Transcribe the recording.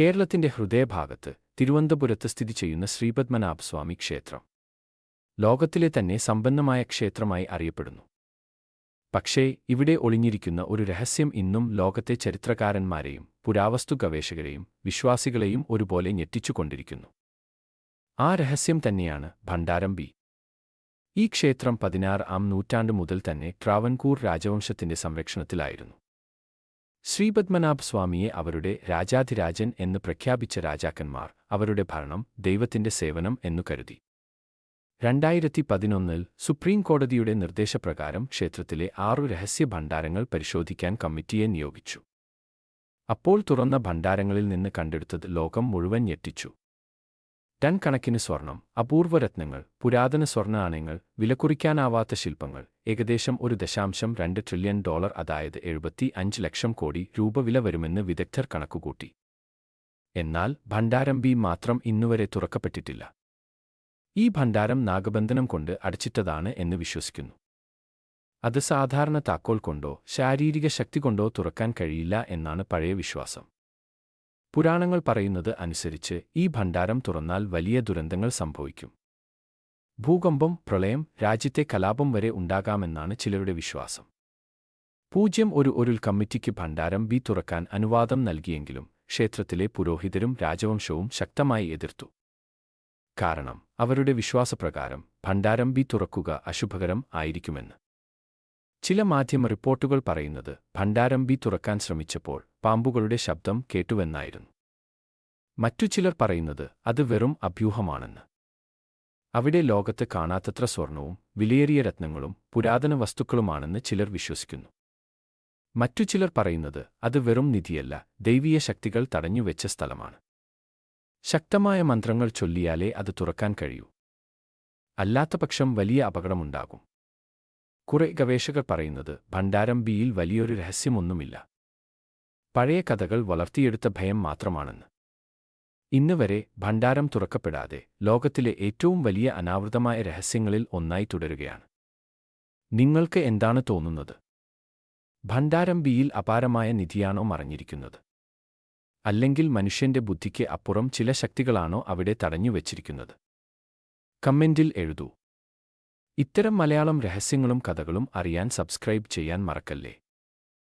കേരളത്തിന്റെ ഹൃദയഭാഗത്ത് തിരുവനന്തപുരത്ത് സ്ഥിതി ചെയ്യുന്ന ശ്രീപത്മനാഭസ്വാമി ക്ഷേത്രം. ലോകത്തിലെ തന്നെ സമ്പന്നമായ ക്ഷേത്രമായി അറിയപ്പെടുന്നു. പക്ഷേ ഇവിടെ ഒളിഞ്ഞിരിക്കുന്ന ഒരു രഹസ്യം ഇന്നും ലോകത്തെ ചരിത്രകാരന്മാരെയും പുരാവസ്തു ഗവേഷകരെയും വിശ്വാസികളെയും ഒരുപോലെ ഞെട്ടിച്ചുകൊണ്ടിരിക്കുന്നു. ആ രഹസ്യം തന്നെയാണ് ഭണ്ഡാരം ബി. ഈ ക്ഷേത്രം പതിനാറ് ആം നൂറ്റാണ്ട് മുതൽ തന്നെ ട്രാവൻകൂർ രാജവംശത്തിന്റെ സംരക്ഷണത്തിലായിരുന്നു. ശ്രീപത്മനാഭ സ്വാമിയെ അവരുടെ രാജാധിരാജൻ എന്ന് പ്രഖ്യാപിച്ച രാജാക്കന്മാർ അവരുടെ ഭരണം ദൈവത്തിന്റെ സേവനം എന്നു കരുതി. രണ്ടായിരത്തി പതിനൊന്നിൽ സുപ്രീം കോടതിയുടെ നിർദ്ദേശപ്രകാരം ക്ഷേത്രത്തിലെ ആറു രഹസ്യ ഭണ്ഡാരങ്ങൾ പരിശോധിക്കാൻ കമ്മിറ്റിയെ നിയോഗിച്ചു. അപ്പോൾ തുറന്ന ഭണ്ഡാരങ്ങളിൽ നിന്ന് കണ്ടെടുത്തത് ലോകം മുഴുവൻ ഞെട്ടിച്ചു. ടൺ കണക്കിന് സ്വർണം അപൂർവരത്നങ്ങൾ പുരാതന സ്വർണ നാണയങ്ങൾ വിലക്കുറിക്കാനാവാത്ത ശില്പങ്ങൾ ഏകദേശം ഒരു ദശാംശം രണ്ട് ട്രില്യൺ ഡോളർ അതായത് എഴുപത്തി അഞ്ച് ലക്ഷം കോടി രൂപ വില വരുമെന്ന് വിദഗ്ധർ കണക്കുകൂട്ടി. എന്നാൽ ഭണ്ഡാരം ബി മാത്രം ഇന്നുവരെ തുറക്കപ്പെട്ടിട്ടില്ല. ഈ ഭണ്ഡാരം നാഗബന്ധനം കൊണ്ട് അടച്ചിട്ടതാണ് എന്ന് വിശ്വസിക്കുന്നു. അത് സാധാരണ താക്കോൽ കൊണ്ടോ ശാരീരിക ശക്തി കൊണ്ടോ തുറക്കാൻ കഴിയില്ല എന്നാണ് പഴയ വിശ്വാസം. പുരാണങ്ങൾ പറയുന്നത് അനുസരിച്ച് ഈ ഭണ്ഡാരം തുറന്നാൽ വലിയ ദുരന്തങ്ങൾ സംഭവിക്കും. ഭൂകമ്പം പ്രളയം രാജ്യത്തെ കലാപം വരെ ഉണ്ടാകാമെന്നാണ് ചിലരുടെ വിശ്വാസം. പൂജ്യം ഒരു ഒരുൽ കമ്മിറ്റിക്ക് ഭണ്ഡാരം ബി തുറക്കാൻ അനുവാദം നൽകിയെങ്കിലും ക്ഷേത്രത്തിലെ പുരോഹിതരും രാജവംശവും ശക്തമായി എതിർത്തു. കാരണം അവരുടെ വിശ്വാസപ്രകാരം ഭണ്ഡാരം ബി തുറക്കുക അശുഭകരം ആയിരിക്കുമെന്ന്. ചില മാധ്യമ റിപ്പോർട്ടുകൾ പറയുന്നത് ഭണ്ഡാരം ബി തുറക്കാൻ ശ്രമിച്ചപ്പോൾ പാമ്പുകളുടെ ശബ്ദം കേട്ടുവെന്നായിരുന്നു. മറ്റു ചിലർ പറയുന്നത് അത് വെറും അഭ്യൂഹമാണെന്ന്. അവിടെ ലോകത്ത് കാണാത്തത്ര സ്വർണവും വിലയേറിയ രത്നങ്ങളും പുരാതന വസ്തുക്കളുമാണെന്ന് ചിലർ വിശ്വസിക്കുന്നു. മറ്റു ചിലർ പറയുന്നത് അത് വെറും നിധിയല്ല ദൈവീയ ശക്തികൾ തടഞ്ഞുവെച്ച സ്ഥലമാണ്. ശക്തമായ മന്ത്രങ്ങൾ ചൊല്ലിയാലേ അത് തുറക്കാൻ കഴിയൂ. അല്ലാത്തപക്ഷം വലിയ അപകടമുണ്ടാകും. കുറെ ഗവേഷകർ പറയുന്നത് ഭണ്ഡാരം ബിയിൽ വലിയൊരു രഹസ്യമൊന്നുമില്ല. പഴയ കഥകൾ വളർത്തിയെടുത്ത ഭയം മാത്രമാണെന്ന്. ഇന്ന് വരെ ഭണ്ഡാരം തുറക്കപ്പെടാതെ ലോകത്തിലെ ഏറ്റവും വലിയ അനാവൃതമായ രഹസ്യങ്ങളിൽ ഒന്നായി തുടരുകയാണ്. നിങ്ങൾക്ക് എന്താണ് തോന്നുന്നത്? ഭണ്ഡാരം ബിയിൽ അപാരമായ നിധിയാണോ മറഞ്ഞിരിക്കുന്നത്? അല്ലെങ്കിൽ മനുഷ്യന്റെ ബുദ്ധിക്ക് അപ്പുറം ചില ശക്തികളാണോ അവിടെ തടഞ്ഞു വച്ചിരിക്കുന്നത്? കമന്റിൽ എഴുതൂ. ഇത്തരം മലയാളം രഹസ്യങ്ങളും കഥകളും അറിയാൻ സബ്സ്ക്രൈബ് ചെയ്യാൻ മറക്കല്ലേ?